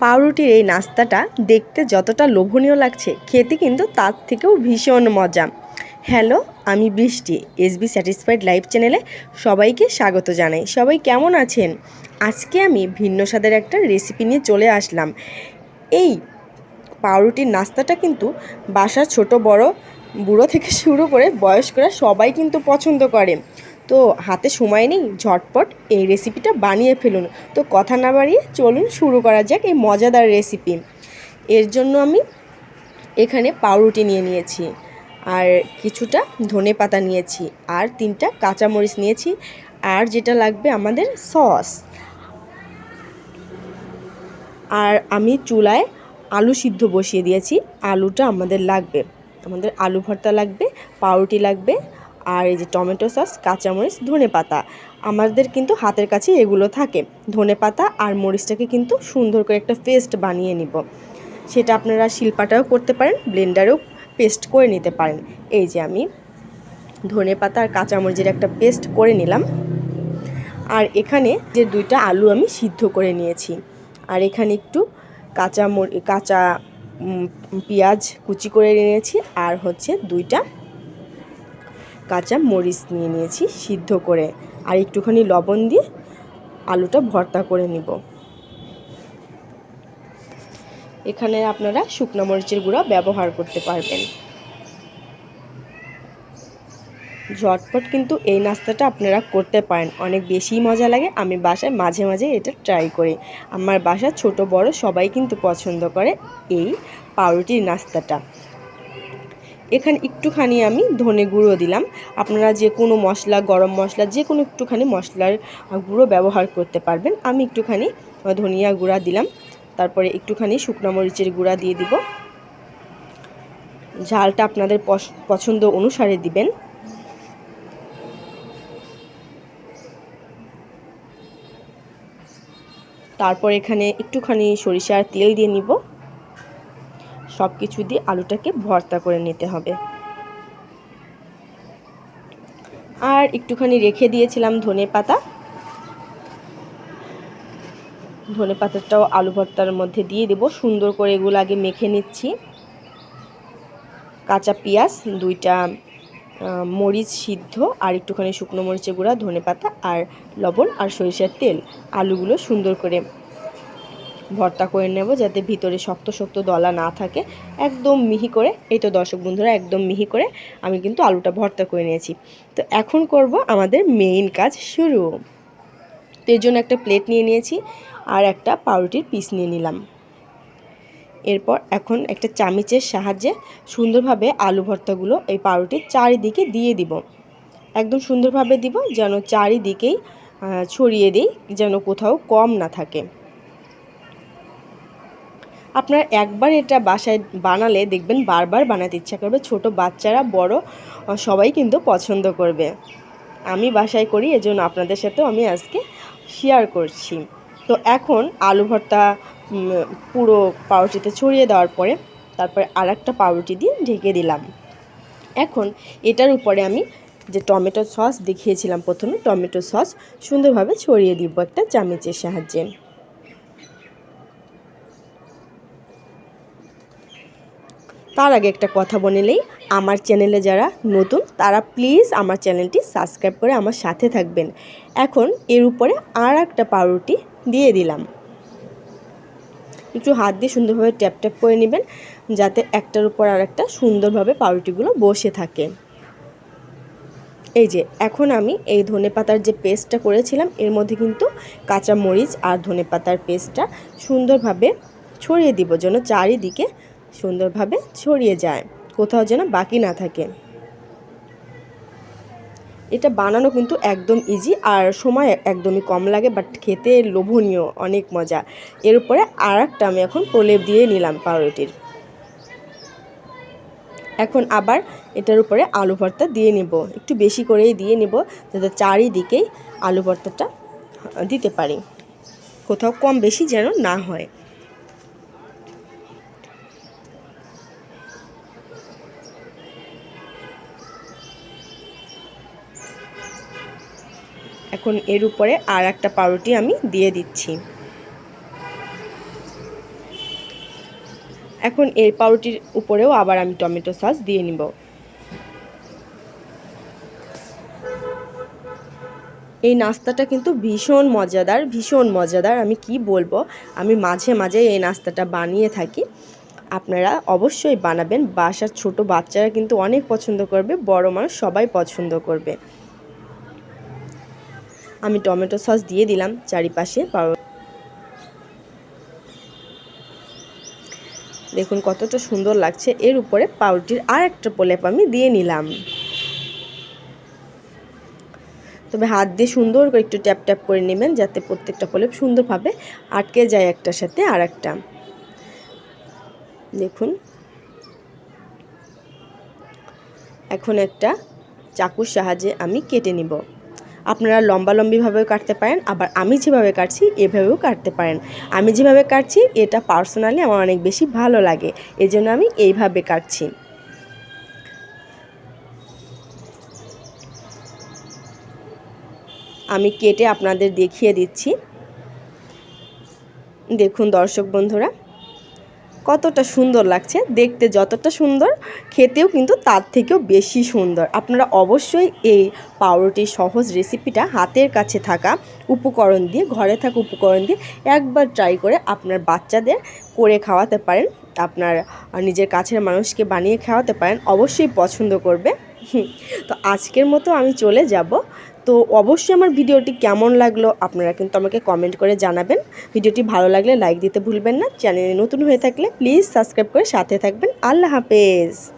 পাউরুটির এই নাস্তাটা দেখতে যতটা লোভনীয় লাগছে, খেতে কিন্তু তার থেকেও ভীষণ মজা। হ্যালো, আমি বৃষ্টি এসবি স্যাটিসফাইড লাইভ চ্যানেলে সবাইকে স্বাগত জানাই। সবাই কেমন আছেন? আজকে আমি ভিন্ন স্বাদের একটা রেসিপি নিয়ে চলে আসলাম। এই পাউরুটির নাস্তাটা কিন্তু বাসার ছোট বড় বুড়ো থেকে শুরু করে বয়স্করা সবাই কিন্তু পছন্দ করে। তো হাতে সময় নেই, ঝটপট এই রেসিপিটা বানিয়ে ফেলুন। তো কথা না বাড়িয়ে চলুন শুরু করা যাক এই মজাদার রেসিপি এর জন্য আমি এখানে পাউরুটি নিয়ে নিয়েছি আর কিছুটা ধনে পাতা নিয়েছি আর তিনটা কাঁচামরিচ নিয়েছি আর যেটা লাগবে আমাদের সস। আর আমি চুলায় আলু সিদ্ধ বসিয়ে দিয়েছি। আলুটা আমাদের লাগবে। আমাদের আলু ভর্তা লাগবে, পাউরুটি লাগবে আর এই যে টমেটো সস, কাঁচামরিচ, ধনে পাতা। আমাদের কিন্তু হাতের কাছে এগুলো থাকে। ধনে পাতা আর মরিচটাকে কিন্তু সুন্দর করে একটা পেস্ট বানিয়ে নিব। সেটা আপনারা শিল্পাটাও করতে পারেন, ব্লেন্ডারেও পেস্ট করে নিতে পারেন। এই যে আমি ধনে পাতা আর কাঁচামরিচের একটা পেস্ট করে নিলাম। আর এখানে যে দুইটা আলু আমি সিদ্ধ করে নিয়েছি। আর এখানে একটু কাঁচা কাঁচা পেঁয়াজ কুচি করে নিয়েছি। আর হচ্ছে দুইটা কাঁচা মরিচ নিয়ে নিয়েছি সিদ্ধ করে। আর একটুখানি লবণ দিয়ে আলুটা ভর্তা করে নিব। এখানে আপনারা শুকনো মরিচের গুঁড়া ব্যবহার করতে পারবেন। ঝটপট কিন্তু এই নাস্তাটা আপনারা করতে পারেন। অনেক বেশি মজা লাগে। আমি বাসায় মাঝে মাঝে এটা ট্রাই করি। আমার বাসা ছোট বড় সবাই কিন্তু পছন্দ করে এই পাউরুটির নাস্তাটা। এখানে একটুখানি আমি ধনে গুঁড়ো দিলাম। আপনারা যে কোনো মশলা, গরম মশলা, যে কোনো একটুখানি মশলার গুঁড়ো ব্যবহার করতে পারবেন। আমি একটুখানি ধনিয়া গুঁড়া দিলাম। তারপরে একটুখানি শুকনো মরিচের গুঁড়া দিয়ে দিব। ঝালটা আপনাদের পছন্দ অনুসারে দিবেন। তারপর এখানে একটুখানি সরিষার তেল দিয়ে নিব। সব কিছু দিয়ে আলুটাকে ভর্তা করে নিতে হবে। আর একটুখানি রেখে দিয়েছিলাম ধনে পাতা। ধনে পাতাটাও আলু ভর্তার মধ্যে দিয়ে দেব। সুন্দর করে এগুলো আগে মেখে নিচ্ছি। কাঁচা পেঁয়াজ, দুইটা মরিচ সিদ্ধ আর একটুখানি শুকনো মরিচের গুঁড়া, ধনে পাতা আর লবণ আর সরিষার তেল। আলুগুলো সুন্দর করে ভর্তা করে নেব যাতে ভিতরে শক্ত শক্ত দলা না থাকে। একদম মিহি করে, এই তো দর্শক বন্ধুরা, একদম মিহি করে আমি কিন্তু আলুটা ভর্তা করে নিয়েছি। তো এখন করব আমাদের মেইন কাজ শুরু। তো এর জন্য একটা প্লেট নিয়ে নিয়েছি আর একটা পাউরুটির পিস নিয়ে নিলাম। এরপর এখন একটা চামিচের সাহায্যে সুন্দরভাবে আলু ভর্তাগুলো এই পাউরুটির চারিদিকে দিয়ে দিব। একদম সুন্দরভাবে দিব যেন চারিদিকেই ছড়িয়ে দিই, যেন কোথাও কম না থাকে। আপনার একবার এটা বাসায় বানালে দেখবেন বারবার বানাতে ইচ্ছা করবে। ছোট বাচ্চারা, বড় সবাই কিন্তু পছন্দ করবে। আমি বাসায় করি, এজন্য আপনাদের সাথেও আমি আজকে শেয়ার করছি। তো এখন আলু ভর্তা পুরো পাউরুটিতে ছড়িয়ে দেওয়ার পরে তারপরে আর একটা পাউরুটি দিয়ে ঢেকে দিলাম। এখন এটার উপরে আমি যে টমেটো সস দেখিয়েছিলাম প্রথমে, টমেটো সস সুন্দরভাবে ছড়িয়ে দিব একটা চামচের সাহায্যে। তার আগে একটা কথা বলেলেই আমার চ্যানেলে যারা নতুন, তারা প্লিজ আমার চ্যানেলটি সাবস্ক্রাইব করে আমার সাথে থাকবেন। এখন এর উপরে আর একটা পাউরুটি দিয়ে দিলাম। একটু হাত দিয়ে সুন্দরভাবে ট্যাপ ট্যাপ করে নেবেন, যাতে একটার উপর আর একটা সুন্দরভাবে পাউরুটিগুলো বসে থাকে। এই যে, এখন আমি এই ধনে পাতার যে পেস্টটা করেছিলাম, এর মধ্যে কিন্তু কাঁচা মরিচ আর ধনে পাতার পেস্টটা সুন্দরভাবে ছড়িয়ে দিব, যেন চারিদিকে সুন্দরভাবে ছড়িয়ে যায়, কোথাও যেন বাকি না থাকে। এটা বানানো কিন্তু একদম ইজি আর সময় একদমই কম লাগে বাট খেতে লোভনীয়, অনেক মজা। এর উপরে আর একটা আমি এখন প্রলেপ দিয়ে নিলাম পাউরুটির। এখন আবার এটার উপরে আলু ভর্তা দিয়ে নেব। একটু বেশি করেই দিয়ে নেব, যাতে চারিদিকেই আলু ভর্তাটা দিতে পারি। কোথাও কম বেশি যেন না হয়। এখন এর উপরে আর একটা পাউরুটি আমি দিয়ে দিচ্ছি। এখন এই পাউরুটির উপরেও আবার আমি টমেটো সস দিয়ে নিব। এই নাস্তাটা কিন্তু ভীষণ মজাদার ভীষণ মজাদার, আমি কি বলব? আমি মাঝে মাঝে এই নাস্তাটা বানিয়ে থাকি। আপনারা অবশ্যই বানাবেন। বাসার ছোট বাচ্চারা কিন্তু অনেক পছন্দ করবে, বড় মানুষ সবাই পছন্দ করবে। আমি টমেটো সস দিয়ে দিলাম চারিপাশে। দেখুন কতটা সুন্দর লাগছে। এর উপরে পাউরুটির আর একটা প্রলেপ আমি দিয়ে নিলাম। তবে হাত দিয়ে সুন্দর করে একটু ট্যাপ ট্যাপ করে নেবেন যাতে প্রত্যেকটা প্রলেপ সুন্দরভাবে আটকে যায় একটার সাথে আর একটা দেখুন। এখন একটা চাকুর সাহায্যে আমি কেটে নিব। আপনারা লম্বা লম্বিভাবেও কাটতে পারেন, আবার আমি যেভাবে কাটছি এভাবেও কাটতে পারেন। আমি যেভাবে কাটছি, এটা পার্সোনালি আমার অনেক বেশি ভালো লাগে, এজন্য আমি এইভাবে কাটছি। আমি কেটে আপনাদের দেখিয়ে দিচ্ছি। দেখুন দর্শক বন্ধুরা। কতটা সুন্দর লাগছে, দেখতে যতটা সুন্দর, খেতেও কিন্তু তার থেকেও বেশি সুন্দর। আপনারা অবশ্যই এই পাউরুটির সহজ রেসিপিটা হাতের কাছে থাকা উপকরণ দিয়ে, ঘরে থাকা উপকরণ দিয়ে একবার ট্রাই করে আপনার বাচ্চাদের করে খাওয়াতে পারেন। আপনার নিজের কাছের মানুষকে বানিয়ে খাওয়াতে পারেন। অবশ্যই পছন্দ করবে। তো আজকের মতো আমি চলে যাব। তো অবশ্যই আমার ভিডিওটি কেমন লাগল আপনারা কিন্তু আমাকে কমেন্ট করে জানাবেন। ভিডিওটি ভালো লাগলে লাইক দিতে ভুলবেন না। চ্যানেলে নতুন হয়ে থাকলে প্লিজ সাবস্ক্রাইব করে সাথে থাকবেন। আল্লাহ হাফেজ।